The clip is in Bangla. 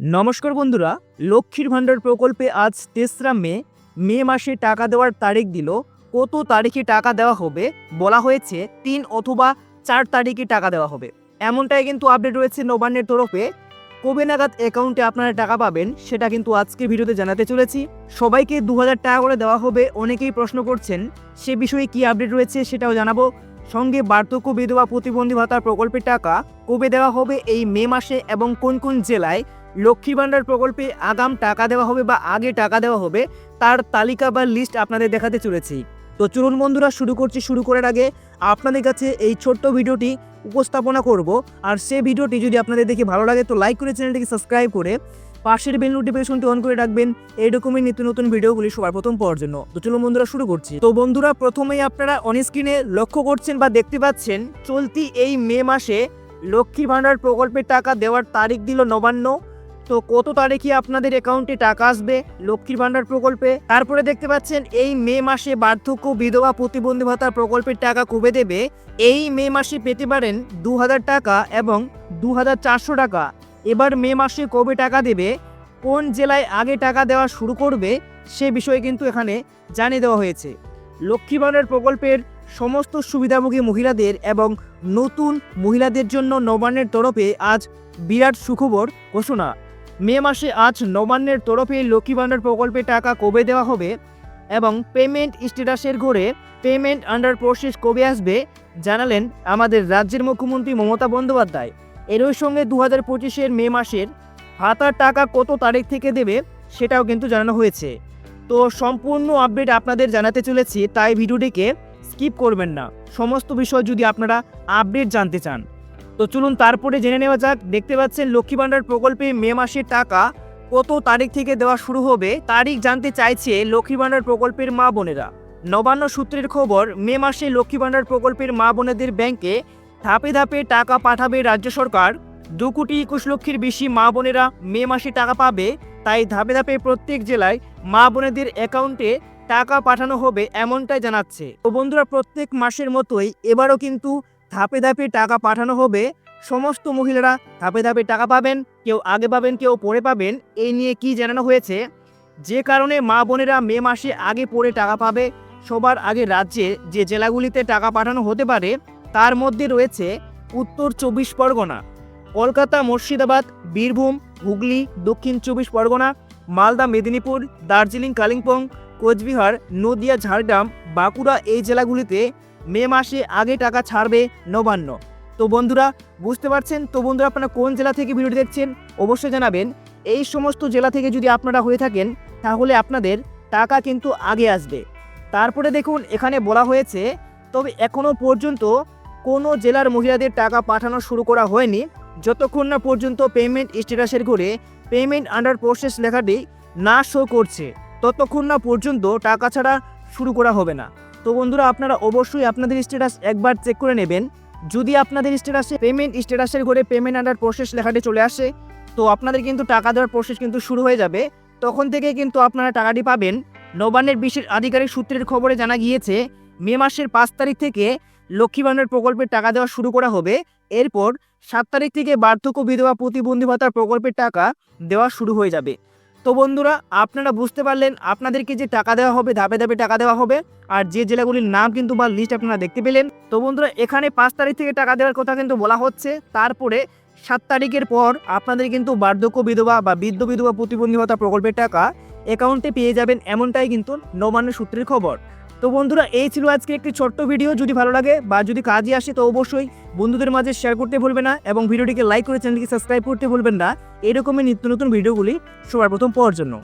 নমস্কার বন্ধুরা, লক্ষ্মীর ভাণ্ডার প্রকল্পে আজ তেসরা মে মে মাসে টাকা দেওয়ার তারিখ দিল। কত তারিখে টাকা দেওয়া হবে বলা হয়েছে, তিন অথবা চার তারিখে টাকা দেওয়া হবে। এমনটাই কিন্তু আপডেট রয়েছে নবান্নের তরফে। কবে নাগাদ অ্যাকাউন্টে আপনারা টাকা পাবেন, সেটা কিন্তু আজকে ভিডিওতে জানাতে চলেছি। সবাইকে দু হাজার টাকা করে দেওয়া হবে। অনেকেই প্রশ্ন করছেন, সে বিষয়ে কি আপডেট রয়েছে সেটাও জানাব। সঙ্গে বার্ধক্য বিধবা প্রতিবন্ধী ভাতার প্রকল্পের টাকা কবে দেওয়া হবে, এই মে মাসে এবং কোন কোন জেলায় লক্ষ্মী ভাণ্ডার প্রকল্পে আগাম টাকা দেওয়া হবে বা আগে টাকা দেওয়া হবে, তার তালিকা বা লিস্ট আপনাদের দেখাতে চলেছি। তো চলুন বন্ধুরা, শুরু করছি। শুরু করার আগে আপনাদের কাছে এই ছোট্ট ভিডিওটি উপস্থাপনা করব। আর সে ভিডিওটি যদি আপনাদের দেখে ভালো লাগে, তো লাইক করে চ্যানেলটিকে সাবস্ক্রাইব করে পাশের বেল নোটিফিকেশনটি অন করে রাখবেন। এই রকমই নিত্য নতুন ভিডিওগুলি সবার প্রথম পাওয়ার জন্য। তো চলুন বন্ধুরা, শুরু করছি। তো বন্ধুরা, প্রথমেই আপনারা অন স্ক্রিনে লক্ষ্য করছেন বা দেখতে পাচ্ছেন, চলতি এই মে মাসে লক্ষ্মী ভাণ্ডার প্রকল্পের টাকা দেওয়ার তারিখ দিল নবান্ন। তো কত তারিখে আপনাদের অ্যাকাউন্টে টাকা আসবে? লক্ষ্মীর ভাণ্ডার প্রকল্পে? তারপরে দেখতে পাচ্ছেন, এই মে মাসে বার্ধক্য বিধবা প্রতিবন্ধী ভাতার প্রকল্পের টাকা কবে দেবে? এই মে মাসে পেতে পারেন দু হাজার টাকা এবং দু হাজার চারশো টাকা। এবার মে মাসে কবে টাকা দেবে? কোন জেলায় আগে টাকা দেওয়া শুরু করবে? সে বিষয়ে কিন্তু এখানে জানিয়ে দেওয়া হয়েছে। লক্ষ্মী ভাণ্ডার প্রকল্পের সমস্ত সুবিধাভোগী মহিলাদের এবং নতুন মহিলাদের জন্য নবান্নের তরফে আজ বিরাট সুখবর ঘোষণা। মে মাসে আজ নবান্নের তরফে লক্ষ্মী ভাণ্ডার প্রকল্পে টাকা কবে দেওয়া হবে এবং পেমেন্ট স্ট্যাটাসের ঘরে পেমেন্ট আন্ডার প্রসেস কবে আসবে জানালেন আমাদের রাজ্যের মুখ্যমন্ত্রী মমতা বন্দ্যোপাধ্যায়। এরই সঙ্গে দু হাজার পঁচিশের মে মাসের ভাতার টাকা কত তারিখ থেকে দেবে সেটাও কিন্তু জানানো হয়েছে। তো সম্পূর্ণ আপডেট আপনাদের জানাতে চলেছি, তাই ভিডিওটিকে স্কিপ করবেন না। সমস্ত বিষয় যদি আপনারা আপডেট জানতে চান তো চলুন তারপরে জেনে নেওয়া যাক। দেখতে পাচ্ছেন লক্ষ্মী ভাণ্ডার প্রকল্পে মে মাসের টাকা কত তারিখ থেকে দেওয়া শুরু হবে, তারিখ জানতে চাইছে লক্ষ্মী ভাণ্ডার প্রকল্পের মা বোনেরা। নবান্ন সূত্রের খবর, মে মাসে লক্ষ্মী ভাণ্ডার প্রকল্পের মা বোনেদের ব্যাংকে ধাপে ধাপে টাকা পাঠাবে রাজ্য সরকার। দু কোটি একুশ লক্ষের বেশি মা বোনেরা মে মাসে টাকা পাবে, তাই ধাপে ধাপে প্রত্যেক জেলায় মা বোনেদের অ্যাকাউন্টে টাকা পাঠানো হবে এমনটাই জানাচ্ছে। তো বন্ধুরা, প্রত্যেক মাসের মতোই এবারও কিন্তু ধাপে ধাপে টাকা পাঠানো হবে। সমস্ত মহিলারা ধাপে ধাপে টাকা পাবেন, কেউ আগে পাবেন, কেউ পরে পাবেন, এই নিয়ে কি জানানো হয়েছে? যে কারণে মা বোনেরা মে মাসে আগে পরে টাকা পাবে। সবার আগে রাজ্যে যে জেলাগুলিতে টাকা পাঠানো হতে পারে, তার মধ্যে রয়েছে উত্তর চব্বিশ পরগনা, কলকাতা, মুর্শিদাবাদ, বীরভূম, হুগলি, দক্ষিণ চব্বিশ পরগনা, মালদা, মেদিনীপুর, দার্জিলিং, কালিম্পং, কোচবিহার, নদিয়া, ঝাড়গ্রাম, বাঁকুড়া এই জেলাগুলিতে মে মাসে আগে টাকা ছাড়বে নবান্ন। তো বন্ধুরা, বুঝতে পারছেন? তো বন্ধুরা, আপনারা কোন জেলা থেকে ভিডিওটি দেখছেন? অবশ্যই জানাবেন। এই সমস্ত জেলা থেকে যদি আপনারা হয়ে থাকেন, তাহলে আপনাদের টাকা কিন্তু আগে আসবে। তারপরে দেখুন, এখানে বলা হয়েছে, তবে এখনও পর্যন্ত কোনো জেলার মহিলাদের টাকা পাঠানো শুরু করা হয়নি। যতক্ষণ না পর্যন্ত পেমেন্ট স্ট্যাটাসের ঘরে পেমেন্ট আন্ডার প্রসেস লেখাটি না শো করছে, ততক্ষণ না পর্যন্ত টাকা ছাড়া শুরু করা হবে না। তো বন্ধুরা, আপনারা অবশ্যই আপনাদের স্ট্যাটাস একবার চেক করে নেবেন। যদি আপনাদের স্ট্যাটাসে পেমেন্ট স্ট্যাটাসের ঘরে পেমেন্ট আন্ডার প্রসেস লেখাটি চলে আসে, তো আপনাদের কিন্তু টাকা দেওয়ার প্রসেস কিন্তু শুরু হয়ে যাবে। তখন থেকে কিন্তু আপনারা টাকাটি পাবেন। নবান্নের বিশেষ আধিকারিক সূত্রের খবরে জানা গিয়েছে, মে মাসের পাঁচ তারিখ থেকে লক্ষ্মী ভাণ্ডার প্রকল্পের টাকা দেওয়া শুরু করা হবে। এরপর সাত তারিখ থেকে বার্ধক্য বিধবা প্রতিবন্ধী ভাতার প্রকল্পের টাকা দেওয়া শুরু হয়ে যাবে। তো বন্ধুরা, আপনারা বুঝতে পারলেন আপনাদেরকে যে টাকা দেওয়া হবে, ধাপে ধাপে টাকা দেওয়া হবে, আর যে জেলাগুলির নাম কিন্তু বা লিস্ট আপনারা দেখতে পেলেন। তো বন্ধুরা, এখানে পাঁচ তারিখ থেকে টাকা দেওয়ার কথা কিন্তু বলা হচ্ছে। তারপরে সাত তারিখের পর আপনাদের কিন্তু বার্ধক্য বিধবা বা বৃদ্ধ বিধবা প্রতিবন্ধী প্রকল্পের টাকা অ্যাকাউন্টে পেয়ে যাবেন, এমনটাই কিন্তু নবান্ন সূত্রের খবর। তো বন্ধুরা, এই ছিল আজকে একটি ছোট্ট ভিডিও। যদি ভালো লাগে বা যদি কাজে আসে, তো অবশ্যই বন্ধুদের মাঝে শেয়ার করতে ভুলবে না এবং ভিডিওটিকে লাইক করে চ্যানেলটিকে সাবস্ক্রাইব করতে ভুলবেন না। এরকমই নিত্য নতুন ভিডিওগুলি সবার প্রথম পাওয়ার জন্য।